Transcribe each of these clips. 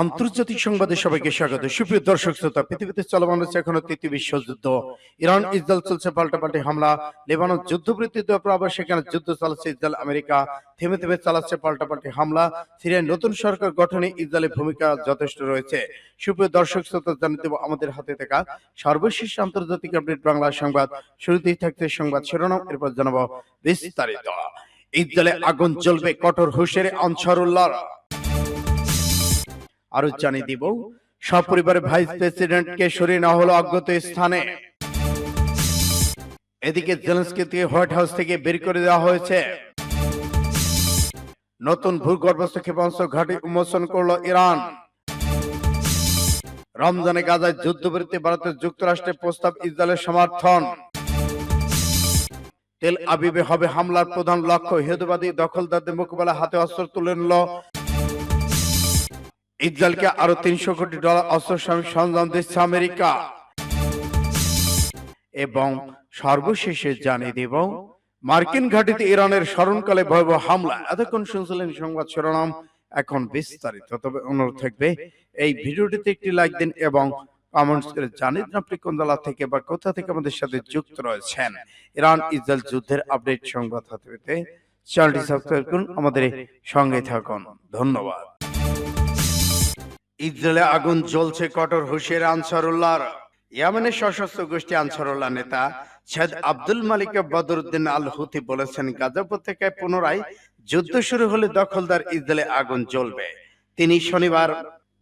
আন্তর্জাতিক সংবাদে সবাইকে স্বাগত। সুপ্রিয় দর্শক শ্রোতা, পৃথিবীতে চলমান রয়েছে এখনও তৃতীয় বিশ্বযুদ্ধ। ইরান, ইসরায়েল চলছে পাল্টাপাল্টি হামলা। লেবানন যুদ্ধবৃত্তিতে আবার সেখানে যুদ্ধ চালাচ্ছে ইসরায়েল, আমেরিকা। থেমে থেমে চালাচ্ছে পাল্টাপাল্টি হামলা। সিরিয়ায় নতুন সরকার গঠনে ইসরায়েলের ভূমিকা যথেষ্ট রয়েছে। সুপ্রিয় দর্শক শ্রোতা, জানিয়ে দেব আমাদের হাতে থাকা সর্বশেষ আন্তর্জাতিক আপডেট বাংলা সংবাদ। শুরুতেই থাকছে সংবাদ শিরোনাম, এরপর জানাব বিস্তারিত। ইসরায়েলে আগুন জ্বলবে কঠোর হুশের আনসারুল্লাহ আরও জানিয়ে দিব সপরিবারে ভাইস প্রেসিডেন্টকে সরিয়ে নেওয়া হলো অজ্ঞত স্থানে। এদিকে জেলেন্সকে হোয়াইট হাউস থেকে বের করে দেওয়া হয়েছে। নতুন ভূগর্ভস্থ ক্ষেপণাস্ত্র ঘাঁটি উন্মোচন করল ইরান। রমজানে গাজায় যুদ্ধবিরতি ভারতের যুক্তরাষ্ট্রের প্রস্তাব ইসরায়েলের সমর্থন। তেল আবিবে হবে হামলার প্রধান লক্ষ্য হেদুবাদী দখলদারদের মোকাবেলা হাতে অস্ত্র তুলে নিল ইসরায়েলকে আরও তিনশো কোটি ডলার অস্ত্র সরঞ্জাম দিচ্ছে আমেরিকা। এবং সর্বশেষে জানিয়ে দেব, মার্কিন ঘাটিতে ইরানের স্মরণকালে ভয়াবহ হামলা। এতক্ষণ শুনছিলেন সংবাদ শিরোনাম, এখন বিস্তারিত। তবে অনুরোধ থাকবে, এই ভিডিওটিতে একটি লাইক দিন এবং কমেন্টস করে জানিয়ে দিন আপনি কোন জেলা থেকে বা কোথা থেকে আমাদের সাথে যুক্ত রয়েছেন। ইরান ইসরায়েল যুদ্ধের আপডেট সংবাদ হাতে পেতে চ্যানেলটি সাবস্ক্রাইব করুন, আমাদের সঙ্গে থাকুন। ধন্যবাদ। ইসরায়েলে আগুন জ্বলছে কঠোর হুশিয়ার আনসারুল্লাহর। ইয়ামেনের সশস্ত্র গোষ্ঠী আনসারুল্লাহ নেতা শেদ আব্দুল মালিক বদরুদ্দিন আল হুতি বলেছেন, গাজা উপত্যকায় পুনরায় যুদ্ধ শুরু হলে দখলদার ইসরায়েলে আগুন জ্বলবে। তিনি শনিবার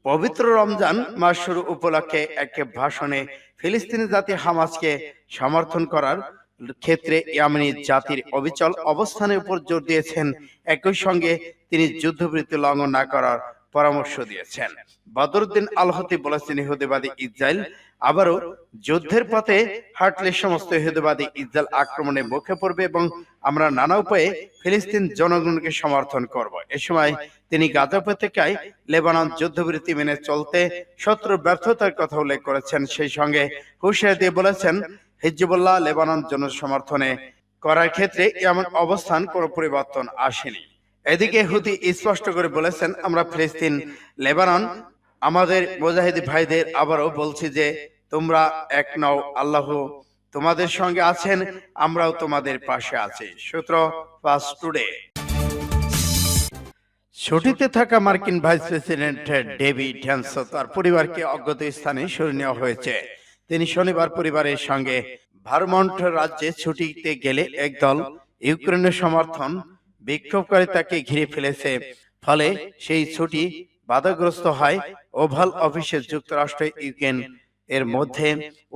পবিত্র রমজান মাস শুরু উপলক্ষে এক ভাষণে ফিলিস্তিনি জাতি হামাসকে সমর্থন করার ক্ষেত্রে ইয়ামেনি জাতির অবিচল অবস্থানের উপর জোর দিয়েছেন। একই সঙ্গে তিনি যুদ্ধবৃত্তি লঙ্ঘন না করার পরামর্শ দিয়েছেন। বদরুদ্দিন আলহতি বলেছেন, ইহুদিবাদী ইসরায়েল আবারও যুদ্ধের পথে হাঁটলে সমস্ত ইহুদিবাদী ইসরায়েল আক্রমণে মুখে পড়বে এবং আমরা নানা উপায়ে ফিলিস্তিন জনগণকে সমর্থন করব। এ সময় তিনি গাজা উপত্যকায় লেবানন যুদ্ধবিরতি মেনে চলতে শত্রুর ব্যর্থতার কথা উল্লেখ করেছেন। সেই সঙ্গে হুশিয়ার দিয়ে বলেছেন, হিজবুল্লাহ লেবানন জনসমর্থনে করার ক্ষেত্রে এমন অবস্থান কোনো পরিবর্তন আসেনি। এদিকে হুতি স্পষ্ট করে বলেছেন, আমরা ফিলিস্তিন, লেবানন, আমাদের মুজাহিদি ভাইদের আবারও বলছি যে, তোমরা এক নও আল্লাহ, তোমাদের সঙ্গে আছেন, আমরাও তোমাদের পাশে আছি। সূত্র ফাস্ট টুডে। ছুটিতে থাকা মার্কিন ভাইস প্রেসিডেন্ট ডেভিড হ্যান্স তার পরিবারকে অজ্ঞত স্থানে সরিয়ে নেওয়া হয়েছে। তিনি শনিবার পরিবারের সঙ্গে ভারমন্ট রাজ্যে ছুটিতে গেলে একদল ইউক্রেনের সমর্থন বিক্ষোভকারী তাকে ঘিরে ফেলেছে। ফলে সেই ছুটি বাধাগ্রস্ত হয় ওভাল অফিসে যুক্তরাষ্ট্র ইউক্রেন। এর মধ্যে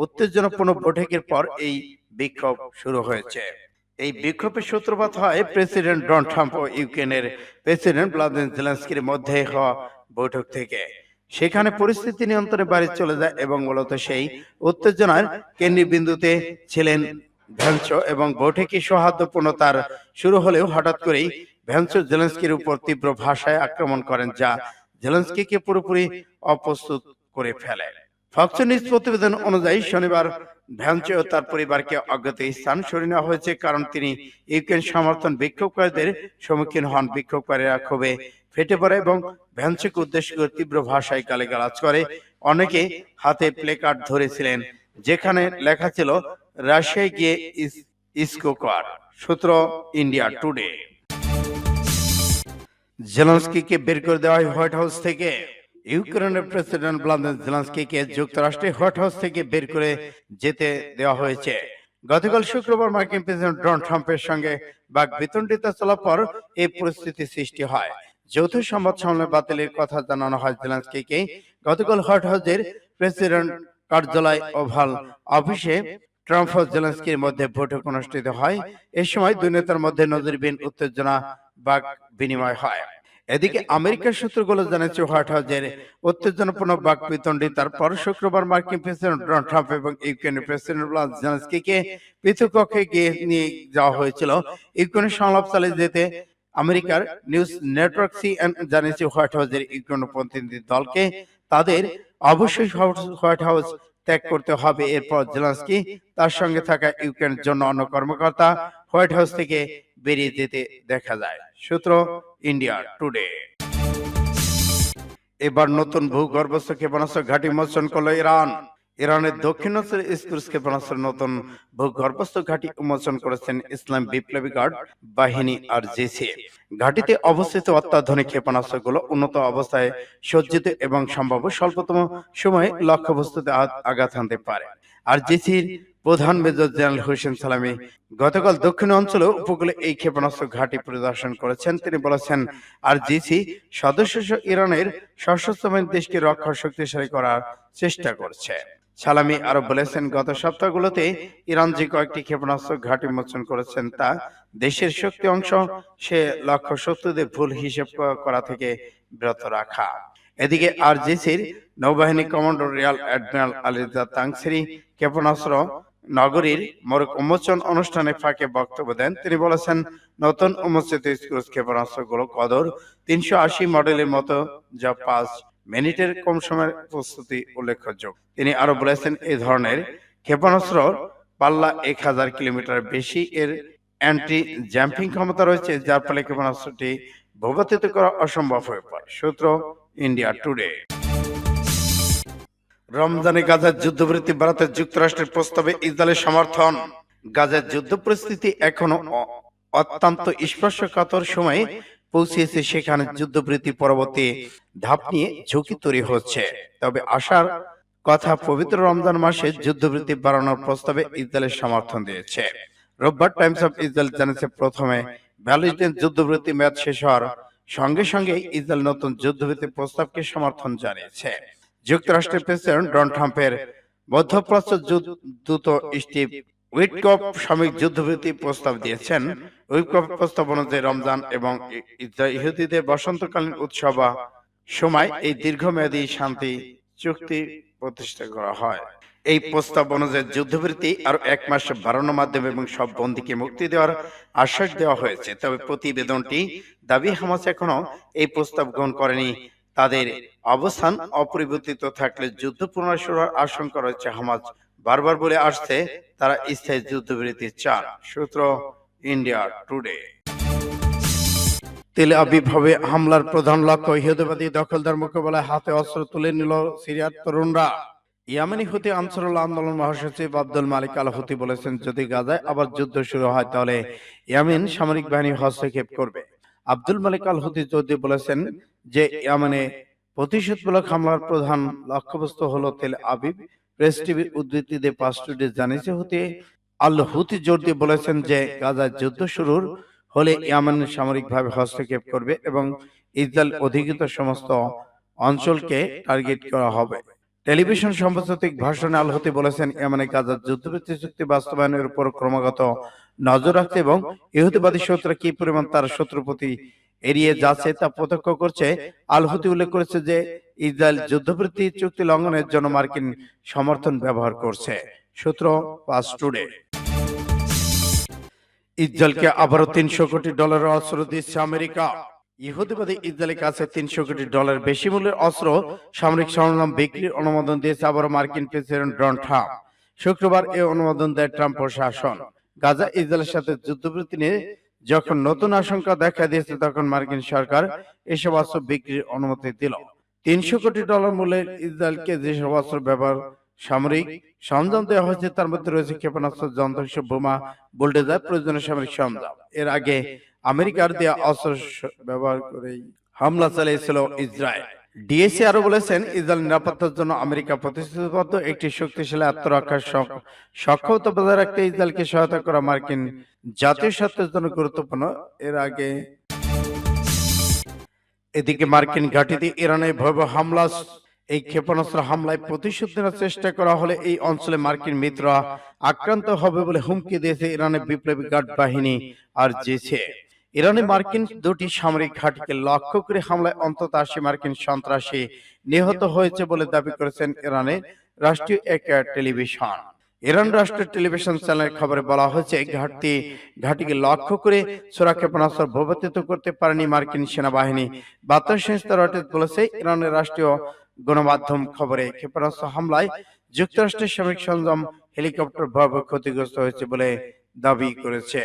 উত্তেজনাপূর্ণ বৈঠকের পর এই বিক্ষোভ শুরু হয়েছে। এই বিক্ষোভের সূত্রপাত হয় প্রেসিডেন্ট ডোনাল্ড ট্রাম্প ও ইউক্রেনের প্রেসিডেন্ট ভ্লাদিমির জেলেন্সকির মধ্যে হওয়া বৈঠক থেকে। সেখানে পরিস্থিতি নিয়ন্ত্রণে বাড়ি চলে যায় এবং মূলত সেই উত্তেজনার কেন্দ্রবিন্দুতে ছিলেন ভ্যান্স এবং বৈঠকে সৌহার্দ্যপূর্ণতার শুরু হলেও হঠাৎ করেই ভ্যান্স জেলেন্সকির উপর তীব্র ভাষায় আক্রমণ করেন, যা জেলেন্সকিকে পুরোপুরি অপ্রস্তুত করে ফেলে। ফক্স নিউজ প্রতিবেদন অনুযায়ী শনিবার ও তার পরিবারকে অজ্ঞাত স্থান সরিয়ে নেওয়া হয়েছে, কারণ তিনি ইউক্রেন সমর্থন বিক্ষোভকারীদের সম্মুখীন হন। বিক্ষোভকারীরা ক্ষোভে ফেটে পড়ে এবং ভ্যান্সকে উদ্দেশ্য করে তীব্র ভাষায় গালিগালাজ করে। অনেকে হাতে প্লেকার্ড ধরেছিলেন, যেখানে লেখা ছিল রাশিয়ায় গিয়ে ইসকো কর। সূত্র ইন্ডিয়া টুডে জেলেন্সকিকে বের করে দেওয়া হয় হোয়াইট হাউস থেকে। ইউক্রেনের প্রেসিডেন্ট ভ্লাদিমির জেলেন্সকিকে যুক্তরাষ্ট্রের হোয়াইট হাউস থেকে বের করে যেতে দেওয়া হয়েছে। গতকাল শুক্রবার মার্কিন প্রেসিডেন্ট ডোনাল্ড ট্রাম্পের সঙ্গে বাক বিতণ্ডিত চলার পর এই পরিস্থিতি সৃষ্টি হয়। যৌথ সংবাদ সম্মেলন বাতিলের কথা জানানো হয় জেলেন্সকিকে গতকাল হোয়াইট হাউসের প্রেসিডেন্ট কার্যালয় ওভাল অফিসে ট্রাম্প ও জেলেন্সকির মধ্যে বৈঠক অনুষ্ঠিত হয়। এ সময় দুই নেতার মধ্যে নজিরবিহীন উত্তেজনা, বাক বিনিময় হয়। এদিকে আমেরিকার সূত্রগুলো জানাচ্ছে হোয়াইট হাউসের উত্তেজনাপূর্ণ বাক বিতণ্ডিতার পর শুক্রবার মার্কিন প্রেসিডেন্ট ডোনাল্ড ট্রাম্প এবং ইউক্রেনের প্রেসিডেন্ট ভ্লাদিমির পৃথক কক্ষে গিয়ে নিয়ে যাওয়া হয়েছিল। ইউক্রেনের সংলাপ চালিয়ে যেতে আমেরিকার নিউজ নেটওয়ার্ক সিএন জানিয়েছে হোয়াইট হাউসের ইউক্রেন প্রতিনিধি দলকে। তাদের অবশ্যই হোয়াইট হাউস ত্যাগ করতে হবে। এরপর জেলান্সকি তার সঙ্গে থাকা ইউক্রেনের জন্য অন্য কর্মকর্তা হোয়াইট হাউস থেকে বেরিয়ে যেতে দেখা যায়। সূত্র ইন্ডিয়া টুডে। এবার নতুন ভূগর্ভস্থ ক্ষেপণাস্ত্র ঘাঁটি মোচন করল ইরান। ইরানের দক্ষিণাঞ্চল স্ক্রুজ ক্ষেপণাস্ত্র নতুন ভূগর্ভস্থ ঘাঁটি উন্মোচন করেছেন ইসলাম বিপ্লবী গার্ড বাহিনী আর জিসি ঘাঁটিতে অবস্থিত অত্যাধুনিক ক্ষেপণাস্ত্রগুলো উন্নত অবস্থায় সজ্জিত এবং সম্ভাব্য স্বল্পতম সময়ে লক্ষ্যবস্তুতে আঘাত- হানতে পারে। আর জিসির প্রধান মেজর জেনারেল হোসেন সালামি গতকাল দক্ষিণ অঞ্চল উপকূলে এই ক্ষেপণাস্ত্র ঘাঁটি পরিদর্শন করেছেন। তিনি বলেছেন আর জিসি সদস্য ইরানের সশস্ত্র দেশকে রক্ষা শক্তিশালী করার চেষ্টা করছে। সালামি আরও বলেছেন গত সপ্তাহগুলোতে ইরান যে কয়েকটি ক্ষেপণাস্ত্র ঘাঁটি মোচন করেছেন তা দেশের শক্তি অংশ সে লক্ষ্য শত্রুদের ভুল হিসেব করা থেকে বিরত রাখা। এদিকে আরজিসির নৌবাহিনী কমান্ডার রিয়াল অ্যাডমিরাল আলিজা তাংসিরি ক্ষেপণাস্ত্র নগরীর মোরক উন্মোচন অনুষ্ঠানে ফাঁকে বক্তব্য দেন। তিনি বলেছেন নতুন উন্মোচিত ক্রুজ ক্ষেপণাস্ত্রগুলো কদর তিনশো আশি মডেলের মতো যা পাঁচ মিনিটের কম সময়ের প্রস্তুতি উল্লেখযোগ্য। তিনি আরও বলেছেন এই ধরনের ক্ষেপণাস্ত্র পাল্লা এক হাজার কিলোমিটার বেশি এর অ্যান্টি জাম্পিং ক্ষমতা রয়েছে যার ফলে ক্ষেপণাস্ত্রটি ভূপাতিত করা অসম্ভব হয়ে পড়ে। সূত্র ইন্ডিয়া টুডে রমজানে গাজার যুদ্ধবৃত্তি বাড়াতে যুক্তরাষ্ট্রের প্রস্তাবে ইসরায়েলের সমর্থন। গাজার যুদ্ধ পরিস্থিতি এখনও অত্যন্ত স্পর্শকাতর সময়ে পৌঁছেছে সেখানে যুদ্ধবৃত্তি পরবর্তী ধাপ নিয়ে ঝুঁকি তৈরি হচ্ছে। তবে আশার কথা, পবিত্র রমজান মাসে যুদ্ধবৃত্তি বাড়ানোর প্রস্তাবে ইসরায়েলের সমর্থন দিয়েছে। রোববার টাইমস অফ ইসরায়েল জানিয়েছে, প্রথমে বিয়াল্লিশ দিন যুদ্ধবৃত্তি মেয়াদ শেষ হওয়ার সঙ্গে সঙ্গে ইসরায়েল নতুন যুদ্ধবৃত্তি প্রস্তাবকে সমর্থন জানিয়েছে। যুক্তরাষ্ট্রের প্রেসিডেন্ট ডোনাল্ড ট্রাম্পের মধ্যপ্রাচ্য দূত স্টিভ উইটকপ সাময়িক যুদ্ধবৃত্তি প্রস্তাব দিয়েছেন। উইটকপ প্রস্তাব অনুযায়ী রমজান এবং ইহুদিদের বসন্তকালীন উৎসব সময় এই দীর্ঘমেয়াদী শান্তি চুক্তি প্রতিষ্ঠা করা হয়। এই প্রস্তাব অনুযায়ী যুদ্ধবৃত্তি আরও এক মাস বাড়ানোর মাধ্যমে এবং সব বন্দীকে মুক্তি দেওয়ার আশ্বাস দেওয়া হয়েছে। তবে প্রতিবেদনটি দাবি হামাস এখনও এই প্রস্তাব গ্রহণ করেনি। তাদের অবস্থান অপরিবর্তিত থাকলে যুদ্ধ পুনরায় শুরুর আশঙ্কা রয়েছে। হামাজ বারবার বলে আসছে তারা স্থায়ী যুদ্ধবিরতি চান। সূত্র ইন্ডিয়া টুডে। তেল হামলার প্রধান লক্ষ্য, ইহুদিবাদী দখলদার মোকাবেলায় হাতে অস্ত্র তুলে নিল সিরিয়ার তরুণরা। হুতি আন্দোলন মহাসচিব আব্দুল মালিক আল হুতি বলেছেন, যদি গাজায় আবার যুদ্ধ শুরু হয়, তাহলে ইয়ামিন সামরিক বাহিনী হস্তক্ষেপ করবে। আব্দুল মালিক আল হুতি যদি বলেছেন যে, ইয়ামানে প্রতিশোধমূলক হামলার প্রধান লক্ষ্যবস্তু হলো তেল আবিব। প্রেস টিভির উদ্ধৃতিতে পাঁচটি জানিয়েছে হুতি আল হুতি জোর দিয়ে বলেছেন যে গাজায় যুদ্ধ শুরুর হলে ইয়ামান সামরিকভাবে হস্তক্ষেপ করবে এবং ইসরায়েল অধিকৃত সমস্ত অঞ্চলকে টার্গেট করা হবে টেলিভিশন সম্প্রচারিত ভাষণে আল হুতি বলেছেন ইয়ামানে গাজার যুদ্ধভিত্তিক চুক্তি বাস্তবায়নের উপর ক্রমাগত নজর রাখতে এবং ইহুদিবাদী শত্রুরা কি পরিমাণ তার শত্রুর প্রতি এড়িয়ে যাচ্ছে তা প্রত্যক্ষ করছে। আল হুতি উল্লেখ করেছে যে ইসরায়েল যুদ্ধবৃত্তি চুক্তি লঙ্ঘনের জন্য মার্কিন সমর্থন ব্যবহার করছে। সূত্র পাস টুডে। ইসরায়েলকে আবারও তিনশো কোটি ডলারের অস্ত্র দিচ্ছে আমেরিকা। ইহুদিবাদী ইসরায়েলের কাছে তিনশো কোটি ডলার বেশি মূল্যের অস্ত্র সামরিক সরঞ্জাম বিক্রির অনুমোদন দিয়েছে আবারও মার্কিন প্রেসিডেন্ট ডোনাল্ড ট্রাম্প। শুক্রবার এই অনুমোদন দেয় ট্রাম্প প্রশাসন গাজা ইসরায়েলের সাথে যুদ্ধবৃত্তি নিয়ে যখন নতুন আশঙ্কা দেখা দিয়েছে তখন মার্কিন সরকার এসব অস্ত্র বিক্রির অনুমতি দিল। তিনশো কোটি ডলার মূল্যের ইসরায়েলকে যেসব অস্ত্র ব্যবহার, সামরিক সরঞ্জাম দেওয়া হয়েছে, তার মধ্যে রয়েছে ক্ষেপণাস্ত্র যন্ত্রাংশ বোমা, বুলডেজার, প্রয়োজনীয় সামরিক সরঞ্জাম। এর আগে আমেরিকার দেওয়া অস্ত্র ব্যবহার করে হামলা চালিয়েছিল ইসরায়েল। ডিএসি আরও বলেছেন ইসরায়েল নিরাপত্তার জন্য আমেরিকা প্রতিশ্রুতিবদ্ধ একটি শক্তিশালী আত্মরক্ষার সক্ষমতা বজায় রাখতে ইসরায়েলকে সহায়তা করা মার্কিন জাতীয় স্বার্থের জন্য গুরুত্বপূর্ণ। এর আগে এদিকে মার্কিন ঘাঁটিতে ইরানের ভয়াবহ হামলা এই ক্ষেপণাস্ত্র হামলায় প্রতিশোধ নেওয়ার চেষ্টা করা হলে এই অঞ্চলে মার্কিন মিত্ররা আক্রান্ত হবে বলে হুমকি দিয়েছে ইরানের বিপ্লবী গার্ড বাহিনী আর জেছে ইরানে মার্কিন দুটি সামরিক ঘাঁটিকে লক্ষ্য করে হামলায় অন্তত আশি মার্কিন সন্ত্রাসী নিহত হয়েছে বলে দাবি করেছেন ইরানের রাষ্ট্রীয় এক টেলিভিশন। ইরান রাষ্ট্রের টেলিভিশন চ্যানেলের খবরে বলা হয়েছে ঘাটতি ঘাটিকে লক্ষ্য করে সোরা ক্ষেপণাস্ত্র ভূপাতিত করতে পারেনি মার্কিন সেনাবাহিনী। বার্তা সংস্থা রয়টার্স বলেছে ইরানের রাষ্ট্রীয় গণমাধ্যম খবরে ক্ষেপণাস্ত্র হামলায় যুক্তরাষ্ট্রের সামরিক সরঞ্জাম হেলিকপ্টার ভয়াবহ ক্ষতিগ্রস্ত হয়েছে বলে দাবি করেছে।